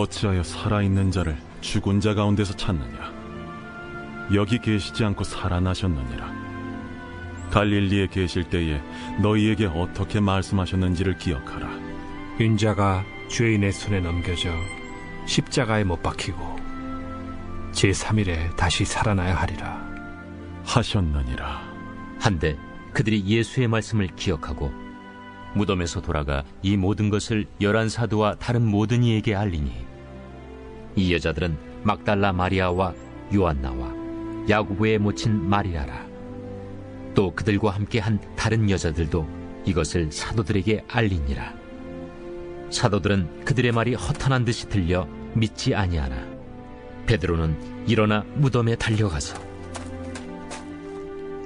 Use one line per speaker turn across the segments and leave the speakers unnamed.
어찌하여 살아있는 자를 죽은 자 가운데서 찾느냐? 여기 계시지 않고 살아나셨느니라. 갈릴리에 계실 때에 너희에게 어떻게 말씀하셨는지를 기억하라.
인자가 죄인의 손에 넘겨져 십자가에 못 박히고 제3일에 다시 살아나야 하리라.
하셨느니라.
한데 그들이 예수의 말씀을 기억하고 무덤에서 돌아가 이 모든 것을 열한 사도와 다른 모든 이에게 알리니. 이 여자들은 막달라 마리아와 요한나와 야구부의 모친 마리아라. 또 그들과 함께 한 다른 여자들도 이것을 사도들에게 알리니라. 사도들은 그들의 말이 허탄한 듯이 들려 믿지 아니하나 베드로는 일어나 무덤에 달려가서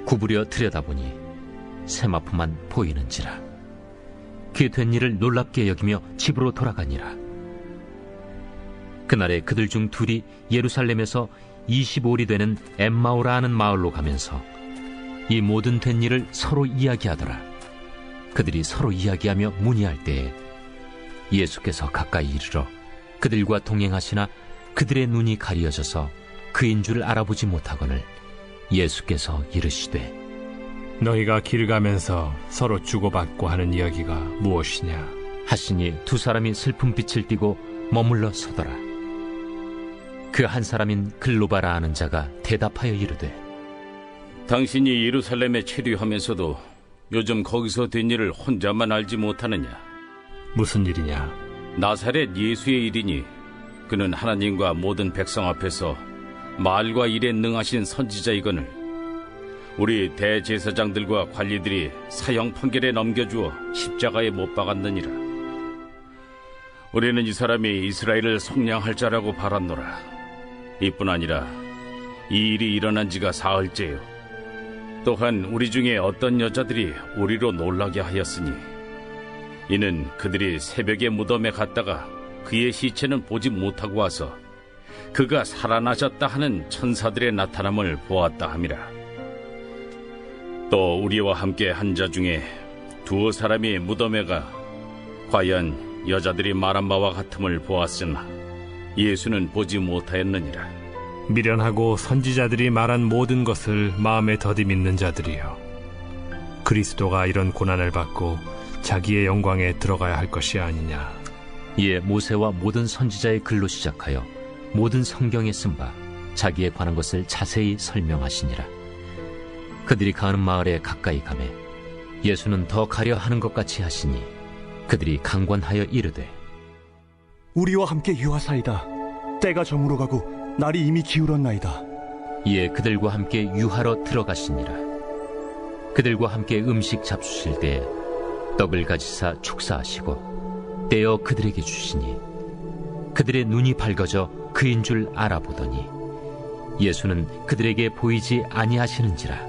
구부려 들여다보니 세마포만 보이는지라 그된 일을 놀랍게 여기며 집으로 돌아가니라. 그날에 그들 중 둘이 예루살렘에서 25리 되는 엠마오라 하는 마을로 가면서 이 모든 된 일을 서로 이야기하더라. 그들이 서로 이야기하며 문의할 때에 예수께서 가까이 이르러 그들과 동행하시나 그들의 눈이 가리어져서 그인 줄 알아보지 못하거늘 예수께서 이르시되
너희가 길 가면서 서로 주고받고 하는 이야기가 무엇이냐?
하시니 두 사람이 슬픈 빛을 띠고 머물러 서더라. 그 한 사람인 글로바라 하는 자가 대답하여 이르되
당신이 예루살렘에 체류하면서도 요즘 거기서 된 일을 혼자만 알지 못하느냐?
무슨 일이냐?
나사렛 예수의 일이니 그는 하나님과 모든 백성 앞에서 말과 일에 능하신 선지자이거늘 우리 대제사장들과 관리들이 사형 판결에 넘겨주어 십자가에 못 박았느니라. 우리는 이 사람이 이스라엘을 속량할 자라고 바랐노라. 이뿐 아니라 이 일이 일어난 지가 사흘째요. 또한 우리 중에 어떤 여자들이 우리로 놀라게 하였으니 이는 그들이 새벽에 무덤에 갔다가 그의 시체는 보지 못하고 와서 그가 살아나셨다 하는 천사들의 나타남을 보았다 함이라. 또 우리와 함께 한 자 중에 두어 사람이 무덤에 가 과연 여자들이 말한 바와 같음을 보았으나 예수는 보지 못하였느니라.
미련하고 선지자들이 말한 모든 것을 마음에 더디 믿는 자들이여. 그리스도가 이런 고난을 받고 자기의 영광에 들어가야 할 것이 아니냐.
이에 모세와 모든 선지자의 글로 시작하여 모든 성경에 쓴 바 자기에 관한 것을 자세히 설명하시니라. 그들이 가는 마을에 가까이 가매 예수는 더 가려 하는 것 같이 하시니 그들이 강권하여 이르되
우리와 함께 유하사이다. 때가 저물어 가고 날이 이미 기울었나이다.
이에 그들과 함께 유하러 들어가시니라. 그들과 함께 음식 잡수실 때 떡을 가지사 축사하시고 떼어 그들에게 주시니 그들의 눈이 밝아져 그인 줄 알아보더니 예수는 그들에게 보이지 아니하시는지라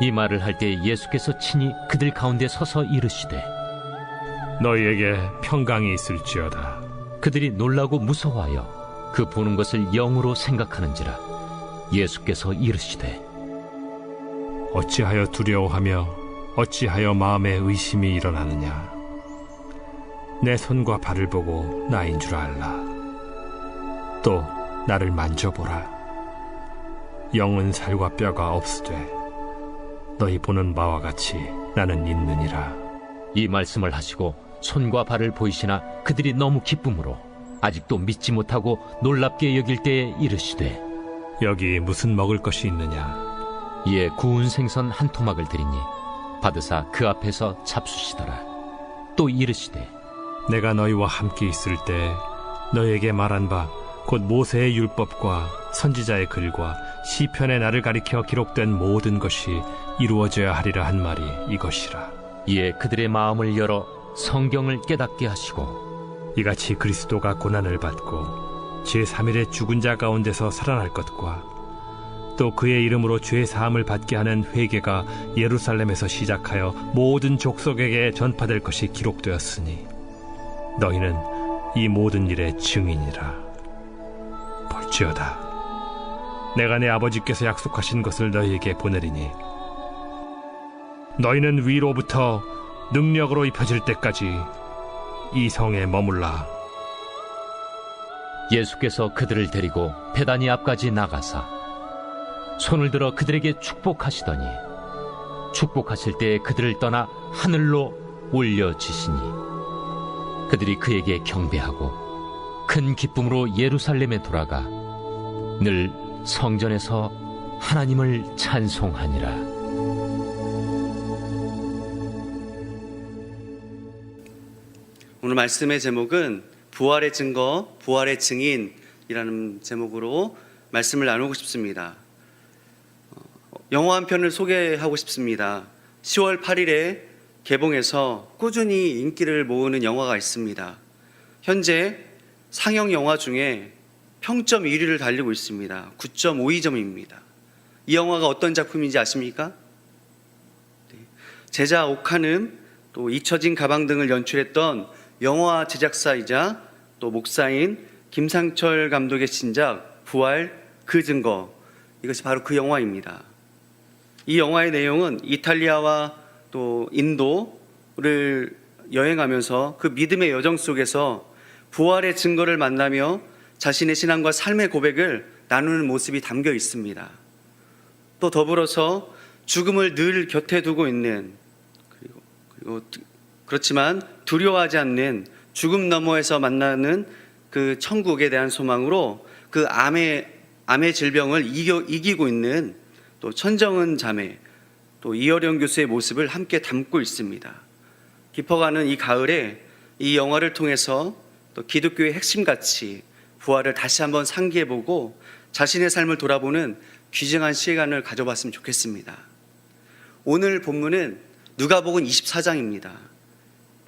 이 말을 할 때 예수께서 친히 그들 가운데 서서 이르시되
너희에게 평강이 있을지어다.
그들이 놀라고 무서워하여 그 보는 것을 영으로 생각하는지라 예수께서 이르시되
어찌하여 두려워하며 어찌하여 마음에 의심이 일어나느냐. 내 손과 발을 보고 나인 줄 알라. 또 나를 만져보라. 영은 살과 뼈가 없으되 너희 보는 바와 같이 나는 있느니라.
이 말씀을 하시고 손과 발을 보이시나 그들이 너무 기쁨으로 아직도 믿지 못하고 놀랍게 여길 때에 이르시되
여기 무슨 먹을 것이 있느냐
이에 구운 생선 한 토막을 드리니 받으사 그 앞에서 잡수시더라 또 이르시되
내가 너희와 함께 있을 때 너희에게 말한 바 곧 모세의 율법과 선지자의 글과 시편의 나를 가리켜 기록된 모든 것이 이루어져야 하리라 한 말이 이것이라.
이에 그들의 마음을 열어 성경을 깨닫게 하시고
이같이 그리스도가 고난을 받고 제3일에 죽은 자 가운데서 살아날 것과 또 그의 이름으로 죄 사함을 받게 하는 회개가 예루살렘에서 시작하여 모든 족속에게 전파될 것이 기록되었으니 너희는 이 모든 일의 증인이라. 볼지어다. 내가 내 아버지께서 약속하신 것을 너희에게 보내리니 너희는 위로부터 능력으로 입혀질 때까지 이 성에 머물라
예수께서 그들을 데리고 베다니 앞까지 나가사 손을 들어 그들에게 축복하시더니 축복하실 때에 그들을 떠나 하늘로 올려지시니 그들이 그에게 경배하고 큰 기쁨으로 예루살렘에 돌아가 늘 성전에서 하나님을 찬송하니라.
오늘 말씀의 제목은 부활의 증거, 부활의 증인이라는 제목으로 말씀을 나누고 싶습니다. 어, 영화 한 편을 소개하고 싶습니다. 10월 8일에 개봉해서 꾸준히 인기를 모으는 영화가 있습니다. 현재 상영 영화 중에 평점 1위를 달리고 있습니다. 9.52점입니다. 이 영화가 어떤 작품인지 아십니까? 네. 제자 오카는 또 잊혀진 가방 등을 연출했던 영화 제작사이자 또 목사인 김상철 감독의 신작 부활 그 증거 이것이 바로 그 영화입니다. 이 영화의 내용은 이탈리아와 또 인도를 여행하면서 그 믿음의 여정 속에서 부활의 증거를 만나며 자신의 신앙과 삶의 고백을 나누는 모습이 담겨 있습니다. 또 더불어서 죽음을 늘 곁에 두고 있는 그리고, 그리고 그렇지만 두려워하지 않는 죽음 너머에서 만나는 그 천국에 대한 소망으로 그 암의 암의 질병을 이겨, 이기고 있는 또 천정은 자매 또 이어령 교수의 모습을 함께 담고 있습니다. 깊어가는 이 가을에 이 영화를 통해서 또 기독교의 핵심 가치 부활을 다시 한번 상기해보고 자신의 삶을 돌아보는 귀중한 시간을 가져봤으면 좋겠습니다. 오늘 본문은 누가복음 24장입니다.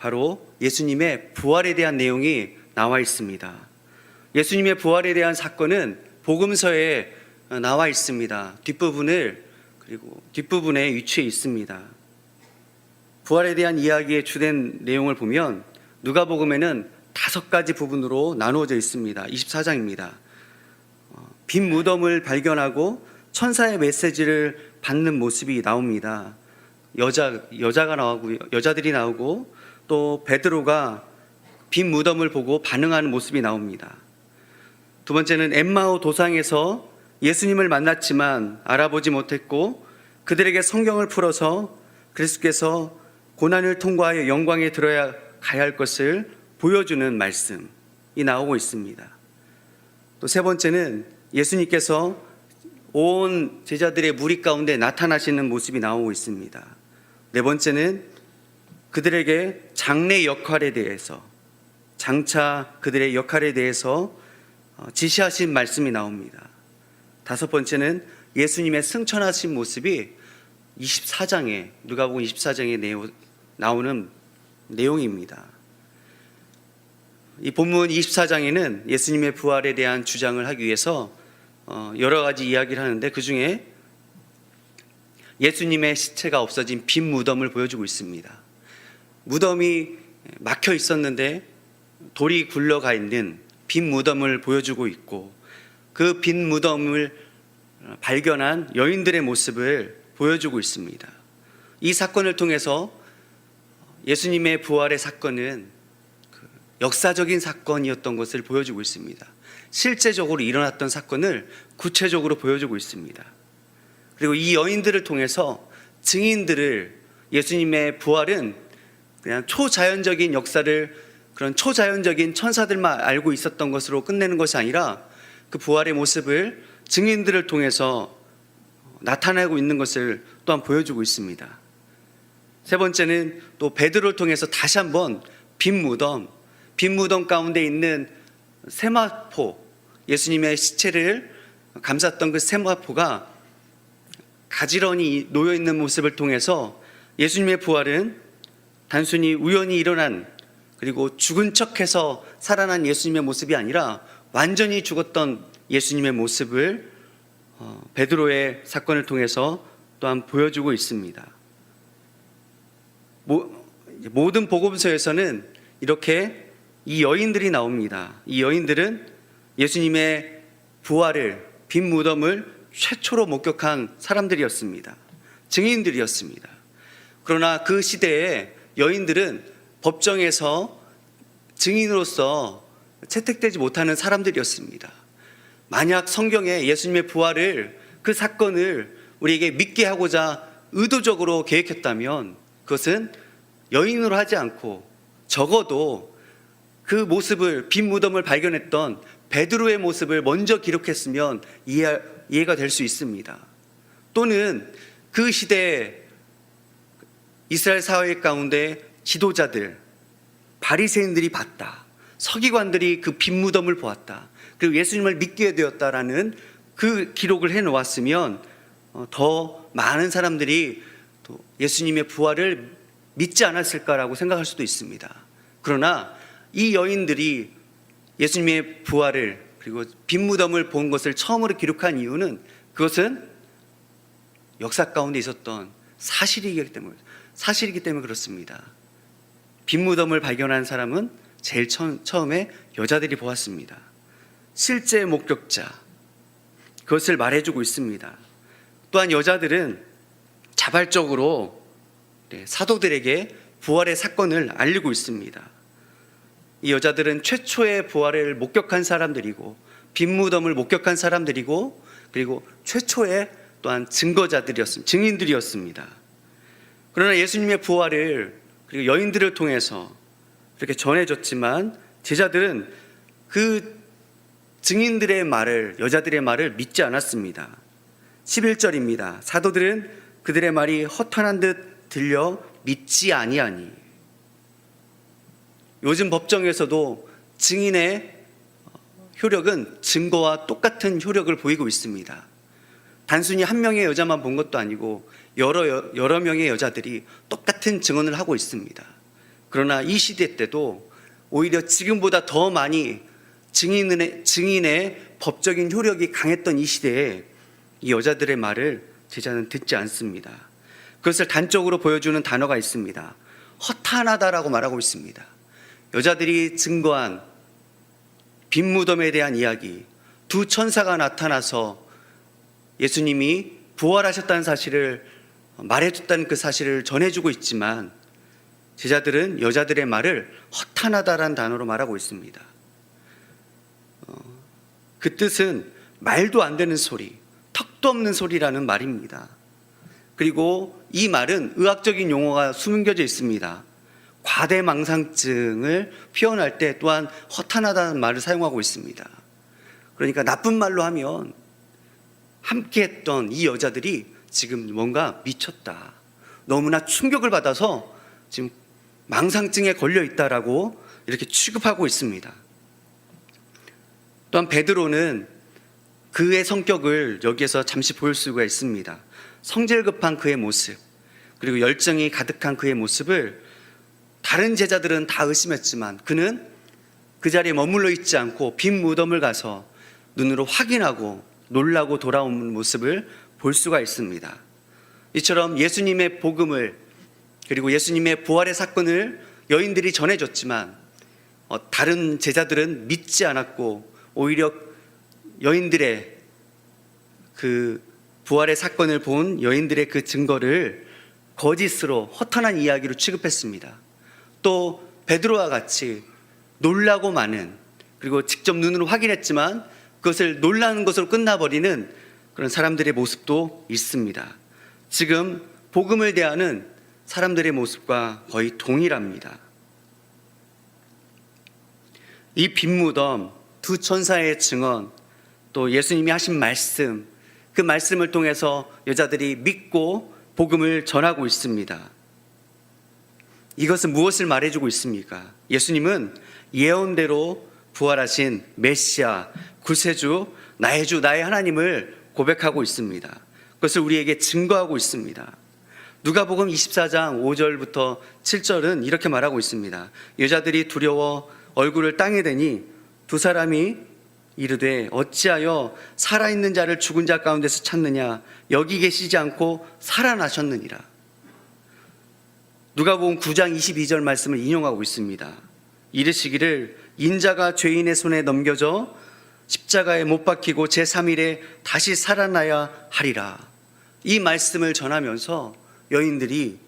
바로 예수님의 부활에 대한 내용이 나와 있습니다. 예수님의 부활에 대한 사건은 복음서에 나와 있습니다. 뒷부분을 그리고 뒷부분에 위치해 있습니다. 부활에 대한 이야기의 주된 내용을 보면 누가복음에는 다섯 가지 부분으로 나누어져 있습니다. 24장입니다. 어, 빈 무덤을 발견하고 천사의 메시지를 받는 모습이 나옵니다. 여자 여자가 나오고 여자들이 나오고 또 베드로가 빈 무덤을 보고 반응하는 모습이 나옵니다. 두 번째는 엠마오 도상에서 예수님을 만났지만 알아보지 못했고 그들에게 성경을 풀어서 그리스도께서 고난을 통과하여 영광에 들어야 가야 할 것을 보여주는 말씀이 나오고 있습니다. 또 세 번째는 예수님께서 온 제자들의 무리 가운데 나타나시는 모습이 나오고 있습니다. 네 번째는 그들에게 장래 역할에 대해서 장차 그들의 역할에 대해서 어, 지시하신 말씀이 나옵니다. 다섯 번째는 예수님의 승천하신 모습이 24장에 누가복음 24장에 나오는 내용입니다. 이 본문 24장에는 예수님의 부활에 대한 주장을 하기 위해서 어, 여러 가지 이야기를 하는데 그 중에 예수님의 시체가 없어진 빈 무덤을 보여주고 있습니다. 무덤이 막혀 있었는데 돌이 굴러가 있는 빈 무덤을 보여주고 있고 그 빈 무덤을 발견한 여인들의 모습을 보여주고 있습니다. 이 사건을 통해서 예수님의 부활의 사건은 그 역사적인 사건이었던 것을 보여주고 있습니다. 실제적으로 일어났던 사건을 구체적으로 보여주고 있습니다. 그리고 이 여인들을 통해서 증인들을 예수님의 부활은 그냥 초자연적인 역사를 그런 초자연적인 천사들만 알고 있었던 것으로 끝내는 것이 아니라 그 부활의 모습을 증인들을 통해서 나타내고 있는 것을 또한 보여주고 있습니다. 세 번째는 또 베드로를 통해서 다시 한번 빈 무덤, 빈 무덤 가운데 있는 세마포, 예수님의 시체를 감쌌던 그 세마포가 가지런히 놓여 있는 모습을 통해서 예수님의 부활은 단순히 우연히 일어난 그리고 죽은 척해서 살아난 예수님의 모습이 아니라 완전히 죽었던 예수님의 모습을 어, 베드로의 사건을 통해서 또한 보여주고 있습니다. 모, 모든 복음서에서는 이렇게 이 여인들이 나옵니다. 이 여인들은 예수님의 부활을 빈 무덤을 최초로 목격한 사람들이었습니다. 증인들이었습니다. 그러나 그 시대에 여인들은 법정에서 증인으로서 채택되지 못하는 사람들이었습니다. 만약 성경에 예수님의 부활을 그 사건을 우리에게 믿게 하고자 의도적으로 계획했다면 그것은 여인으로 하지 않고 적어도 그 모습을 빈 무덤을 발견했던 베드로의 모습을 먼저 기록했으면 이해, 이해가 될 수 있습니다. 또는 그 시대에 이스라엘 사회 가운데 지도자들, 바리새인들이 봤다. 서기관들이 그 빈 무덤을 보았다. 그리고 예수님을 믿게 되었다라는 그 기록을 해 놓았으면 어, 더 많은 사람들이 또 예수님의 부활을 믿지 않았을까라고 생각할 수도 있습니다. 그러나 이 여인들이 예수님의 부활을 그리고 빈 무덤을 본 것을 처음으로 기록한 이유는 그것은 역사 가운데 있었던 사실이기 때문에 사실이기 때문에 그렇습니다. 빈 무덤을 발견한 사람은 제일 처음에 여자들이 보았습니다. 실제 목격자 그것을 말해주고 있습니다. 또한 여자들은 자발적으로 네, 사도들에게 부활의 사건을 알리고 있습니다. 이 여자들은 최초의 부활을 목격한 사람들이고 빈 무덤을 목격한 사람들이고 그리고 최초의 또한 증거자들이었습니다. 증인들이었습니다. 그러나 예수님의 부활을 그리고 여인들을 통해서 이렇게 전해졌지만 제자들은 그 증인들의 말을 여자들의 말을 믿지 않았습니다. 11절입니다. 사도들은 그들의 말이 허탄한 듯 들려 믿지 아니하니 요즘 법정에서도 증인의 효력은 증거와 똑같은 효력을 보이고 있습니다. 단순히 한 명의 여자만 본 것도 아니고 여러 여러 명의 여자들이 똑같은 증언을 하고 있습니다. 그러나 이 시대 때도 오히려 지금보다 더 많이 증인의 증인의 법적인 효력이 강했던 이 시대에 이 여자들의 말을 제자는 듣지 않습니다. 그것을 단적으로 보여주는 단어가 있습니다. 허탄하다라고 말하고 있습니다. 여자들이 증거한 빈 무덤에 대한 이야기, 두 천사가 나타나서 예수님이 부활하셨다는 사실을 말해줬다는 그 사실을 전해주고 있지만 제자들은 여자들의 말을 허탄하다라는 단어로 말하고 있습니다. 어, 그 뜻은 말도 안 되는 소리, 턱도 없는 소리라는 말입니다. 그리고 이 말은 의학적인 용어가 숨겨져 있습니다. 과대망상증을 표현할 때 또한 허탄하다는 말을 사용하고 있습니다. 그러니까 나쁜 말로 하면 함께 했던 이 여자들이 지금 뭔가 미쳤다. 너무나 충격을 받아서 지금 망상증에 걸려 있다라고 이렇게 취급하고 있습니다. 또한 베드로는 그의 성격을 여기에서 잠시 보일 수가 있습니다. 성질 급한 그의 모습, 그리고 열정이 가득한 그의 모습을 다른 제자들은 다 의심했지만 그는 그 자리에 머물러 있지 않고 빈 무덤을 가서 눈으로 확인하고 놀라고 돌아오는 모습을 볼 수가 있습니다. 이처럼 예수님의 복음을 그리고 예수님의 부활의 사건을 여인들이 전해줬지만 어, 다른 제자들은 믿지 않았고 오히려 여인들의 그 부활의 사건을 본 여인들의 그 증거를 거짓으로 허탄한 이야기로 취급했습니다. 또 베드로와 같이 놀라고 많은 그리고 직접 눈으로 확인했지만 그것을 놀라는 것으로 끝나버리는 그런 사람들의 모습도 있습니다. 지금 복음을 대하는 사람들의 모습과 거의 동일합니다. 이 빈무덤, 두 천사의 증언, 또 예수님이 하신 말씀, 그 말씀을 통해서 여자들이 믿고 복음을 전하고 있습니다. 이것은 무엇을 말해주고 있습니까? 예수님은 예언대로 부활하신 메시아, 구세주, 나의 주, 나의 하나님을 고백하고 있습니다. 그것을 우리에게 증거하고 있습니다. 누가복음 24장 5절부터 7절은 이렇게 말하고 있습니다. 여자들이 두려워 얼굴을 땅에 대니 두 사람이 이르되 어찌하여 살아있는 자를 죽은 자 가운데서 찾느냐 여기 계시지 않고 살아나셨느니라. 누가복음 9장 22절 말씀을 인용하고 있습니다. 이르시기를 인자가 죄인의 손에 넘겨져 십자가에 못 박히고 제3일에 다시 살아나야 하리라. 이 말씀을 전하면서 여인들이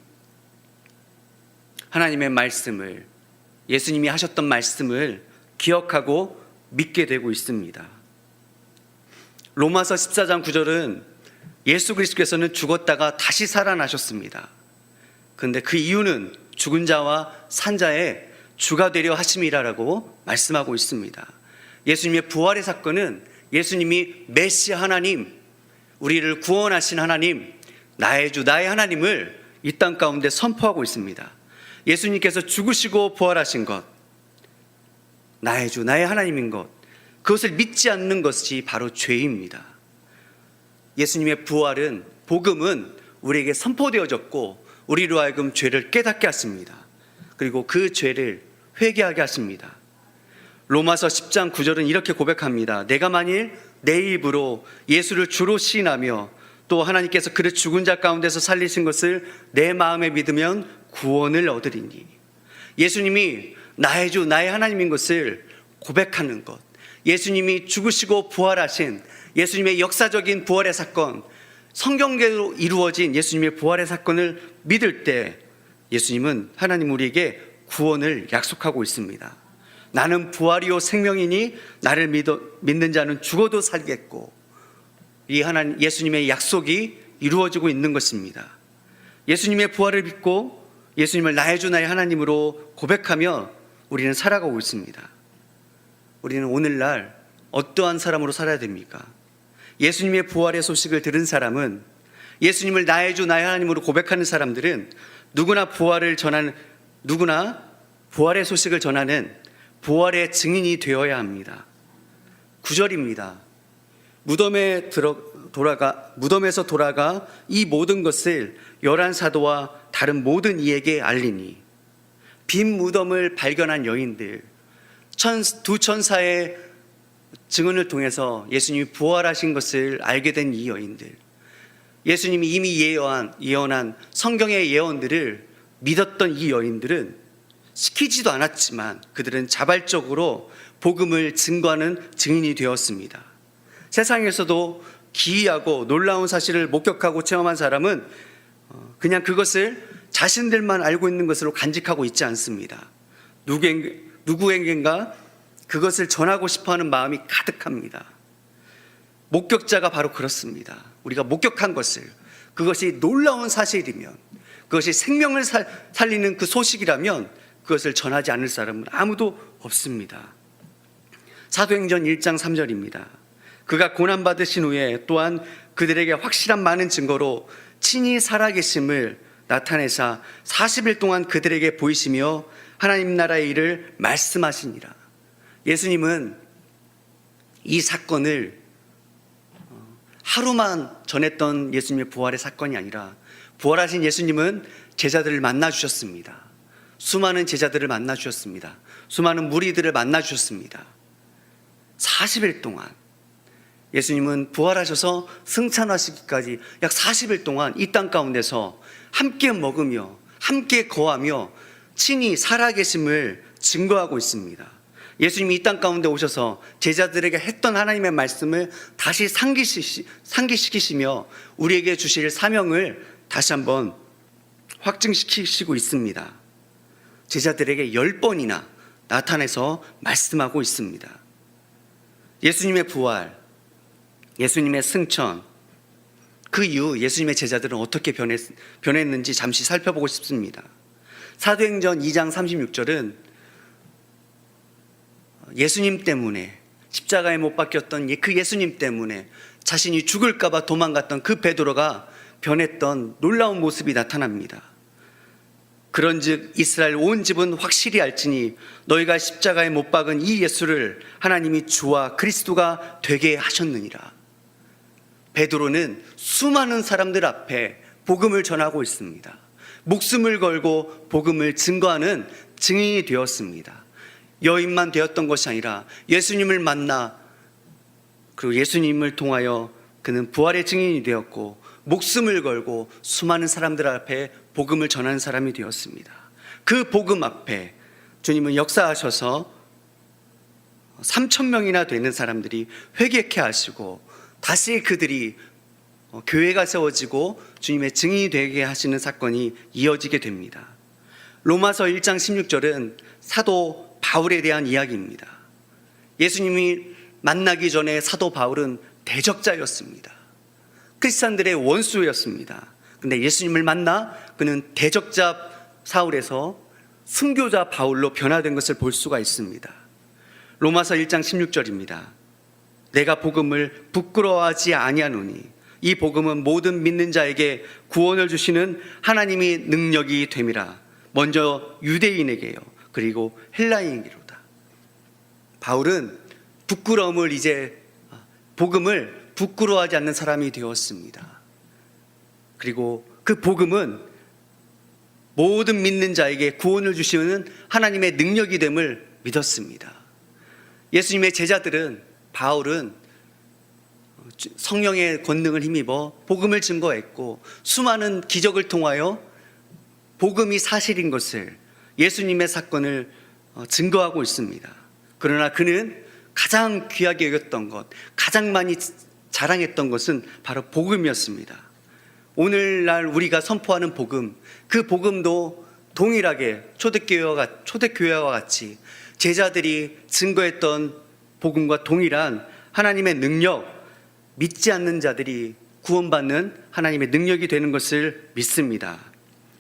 하나님의 말씀을 예수님이 하셨던 말씀을 기억하고 믿게 되고 있습니다. 로마서 14장 9절은 예수 그리스도께서는 죽었다가 다시 살아나셨습니다. 그런데 그 이유는 죽은 자와 산 자의 주가 되려 하심이라고 말씀하고 있습니다. 예수님의 부활의 사건은 예수님이 메시아 하나님, 우리를 구원하신 하나님, 나의 주, 나의 하나님을 이 땅 가운데 선포하고 있습니다. 예수님께서 죽으시고 부활하신 것, 나의 주, 나의 하나님인 것, 그것을 믿지 않는 것이 바로 죄입니다. 예수님의 부활은, 복음은 우리에게 선포되어졌고, 우리로 하여금 죄를 깨닫게 하십니다. 그리고 그 죄를 회개하게 하십니다. 로마서 10장 9절은 이렇게 고백합니다. 내가 만일 내 입으로 예수를 주로 시인하며 또 하나님께서 그를 죽은 자 가운데서 살리신 것을 내 마음에 믿으면 구원을 얻으리니. 예수님이 나의 주, 나의 하나님인 것을 고백하는 것. 예수님이 죽으시고 부활하신 예수님의 역사적인 부활의 사건, 성경계로 이루어진 예수님의 부활의 사건을 믿을 때 예수님은 하나님 우리에게 구원을 약속하고 있습니다. 나는 부활이요 생명이니 나를 믿어, 믿는 자는 죽어도 살겠고 이 하나님 예수님의 약속이 이루어지고 있는 것입니다. 예수님의 부활을 믿고 예수님을 나의 주 나의 하나님으로 고백하며 우리는 살아가고 있습니다. 우리는 오늘날 어떠한 사람으로 살아야 됩니까? 예수님의 부활의 소식을 들은 사람은 예수님을 나의 주 나의 하나님으로 고백하는 사람들은 누구나 부활을 전하는 누구나 부활의 소식을 전하는 부활의 증인이 되어야 합니다. 9절입니다. 무덤에 들어 돌아가 무덤에서 돌아가 이 모든 것을 열한 사도와 다른 모든 이에게 알리니 빈 무덤을 발견한 여인들 천, 두 천사의 증언을 통해서 예수님이 부활하신 것을 알게 된 이 여인들 예수님이 이미 예언한, 예언한 성경의 예언들을 믿었던 이 여인들은 시키지도 않았지만 그들은 자발적으로 복음을 증거하는 증인이 되었습니다. 세상에서도 기이하고 놀라운 사실을 목격하고 체험한 사람은 어, 그냥 그것을 자신들만 알고 있는 것으로 간직하고 있지 않습니다. 누구에게, 누구에겐가 그것을 전하고 싶어 하는 마음이 가득합니다. 목격자가 바로 그렇습니다. 우리가 목격한 것을 그것이 놀라운 사실이면 그것이 생명을 살, 살리는 그 소식이라면 그것을 전하지 않을 사람은 아무도 없습니다. 사도행전 1장 3절입니다. 그가 고난받으신 후에 또한 그들에게 확실한 많은 증거로 친히 살아계심을 나타내사 40일 동안 그들에게 보이시며 하나님 나라의 일을 말씀하시니라. 예수님은 이 사건을 어, 하루만 전했던 예수님의 부활의 사건이 아니라 부활하신 예수님은 제자들을 만나 주셨습니다. 수많은 제자들을 만나 주셨습니다. 수많은 무리들을 만나 주셨습니다. 40일 동안 예수님은 부활하셔서 승천하시기까지 약 40일 동안 이 땅 가운데서 함께 먹으며 함께 거하며 친히 살아계심을 증거하고 있습니다. 예수님이 이 땅 가운데 오셔서 제자들에게 했던 하나님의 말씀을 다시 상기시, 상기시키시며 우리에게 주실 사명을 다시 한번 확증시키시고 있습니다. 제자들에게 열 번이나 나타내서 말씀하고 있습니다. 예수님의 부활, 예수님의 승천, 그 이후 예수님의 제자들은 어떻게 변했, 변했는지 잠시 살펴보고 싶습니다. 사도행전 2장 36절은 예수님 때문에 십자가에 못 박혔던 그 예수님 때문에 자신이 죽을까봐 도망갔던 그 베드로가 변했던 놀라운 모습이 나타납니다. 그런즉 이스라엘 온 집은 확실히 알지니 너희가 십자가에 못 박은 이 예수를 하나님이 주와 그리스도가 되게 하셨느니라. 베드로는 수많은 사람들 앞에 복음을 전하고 있습니다. 목숨을 걸고 복음을 증거하는 증인이 되었습니다. 여인만 되었던 것이 아니라 예수님을 만나 그리고 예수님을 통하여 그는 부활의 증인이 되었고 목숨을 걸고 수많은 사람들 앞에 복음을 전하는 사람이 되었습니다. 그 복음 앞에 주님은 역사하셔서 3천 명이나 되는 사람들이 회개케 하시고 다시 그들이 어, 교회가 세워지고 주님의 증인이 되게 하시는 사건이 이어지게 됩니다. 로마서 1장 16절은 사도 바울에 대한 이야기입니다. 예수님이 만나기 전에 사도 바울은 대적자였습니다. 크리스찬들의 원수였습니다. 근데 예수님을 만나 그는 대적자 사울에서 순교자 바울로 변화된 것을 볼 수가 있습니다. 로마서 1장 16절입니다. 내가 복음을 부끄러워하지 아니하노니 이 복음은 모든 믿는 자에게 구원을 주시는 하나님이 능력이 됨이라. 먼저 유대인에게요. 그리고 헬라인에게로다. 바울은 부끄러움을 이제 복음을 부끄러워하지 않는 사람이 되었습니다. 그리고 그 복음은 모든 믿는 자에게 구원을 주시는 하나님의 능력이 됨을 믿었습니다. 예수님의 제자들은 바울은 성령의 권능을 힘입어 복음을 증거했고 수많은 기적을 통하여 복음이 사실인 것을 예수님의 사건을 어, 증거하고 있습니다. 그러나 그는 가장 귀하게 여겼던 것, 가장 많이 자랑했던 것은 바로 복음이었습니다. 오늘날 우리가 선포하는 복음, 그 복음도 동일하게 초대교회와, 초대교회와 같이 제자들이 증거했던 복음과 동일한 하나님의 능력, 믿지 않는 자들이 구원받는 하나님의 능력이 되는 것을 믿습니다.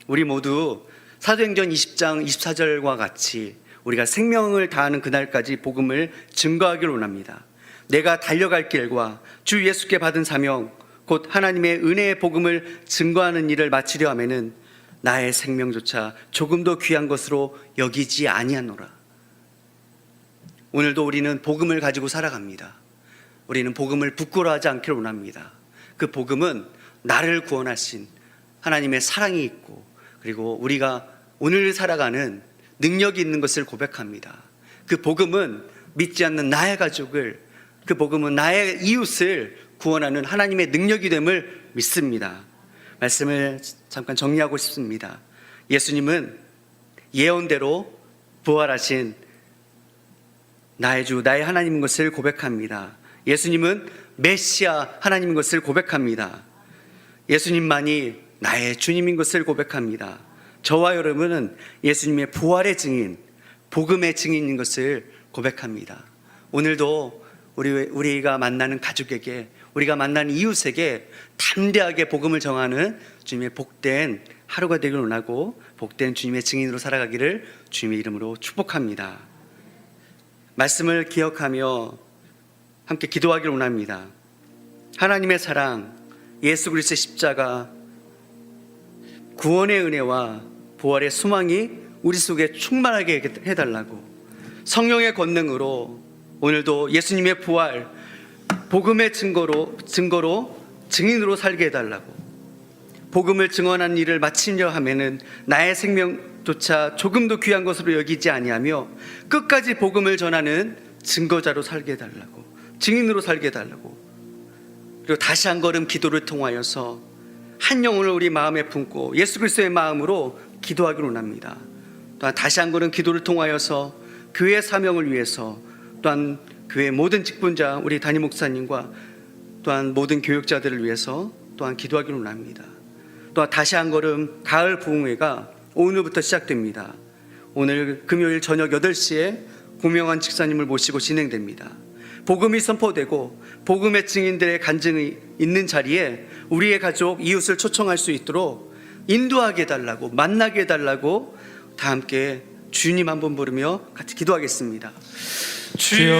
우리 모두 사도행전 20장 24절과 같이 우리가 생명을 다하는 그날까지 복음을 증거하기를 원합니다. 내가 달려갈 길과 주 예수께 받은 사명, 곧 하나님의 은혜의 복음을 증거하는 일을 마치려 하면은 나의 생명조차 조금도 귀한 것으로 여기지 아니하노라. 오늘도 우리는 복음을 가지고 살아갑니다. 우리는 복음을 부끄러워하지 않기를 원합니다. 그 복음은 나를 구원하신 하나님의 사랑이 있고 그리고 우리가 오늘 살아가는 능력이 있는 것을 고백합니다. 그 복음은 믿지 않는 나의 가족을 그 복음은 나의 이웃을 구원하는 하나님의 능력이 됨을 믿습니다. 말씀을 잠깐 정리하고 싶습니다. 예수님은 예언대로 부활하신 나의 주, 나의 하나님인 것을 고백합니다. 예수님은 메시아 하나님인 것을 고백합니다. 예수님만이 나의 주님인 것을 고백합니다. 저와 여러분은 예수님의 부활의 증인, 복음의 증인인 것을 고백합니다. 오늘도 우리, 우리가 만나는 가족에게, 우리가 만나는 이웃에게 담대하게 복음을 정하는 주님의 복된 하루가 되길 원하고 복된 주님의 증인으로 살아가기를 주님의 이름으로 축복합니다. 말씀을 기억하며 함께 기도하기를 원합니다. 하나님의 사랑, 예수 그리스도의 십자가, 구원의 은혜와 부활의 소망이 우리 속에 충만하게 해달라고 성령의 권능으로 오늘도 예수님의 부활, 복음의 증거로 증거로 증인으로 살게 해달라고. 복음을 증언한 일을 마치려 하면은 나의 생명조차 조금도 귀한 것으로 여기지 아니하며 끝까지 복음을 전하는 증거자로 살게 해달라고. 증인으로 살게 해달라고. 그리고 다시 한 걸음 기도를 통하여서 한 영혼을 우리 마음에 품고 예수 그리스도의 마음으로 기도하기로 합니다. 또한 다시 한 걸음 기도를 통하여서 교회 사명을 위해서 또한 교회 모든 직분자 우리 담임 목사님과 또한 모든 교육자들을 위해서 또한 기도하기로 합니다. 또한 다시 한 걸음 가을 부흥회가 오늘부터 시작됩니다. 오늘 금요일 저녁 8시에 고명환 직사님을 모시고 진행됩니다. 복음이 선포되고 복음의 증인들의 간증이 있는 자리에 우리의 가족, 이웃을 초청할 수 있도록 인도하게 해달라고 만나게 해달라고 다 함께 주님 한 번 부르며 같이 기도하겠습니다. 주여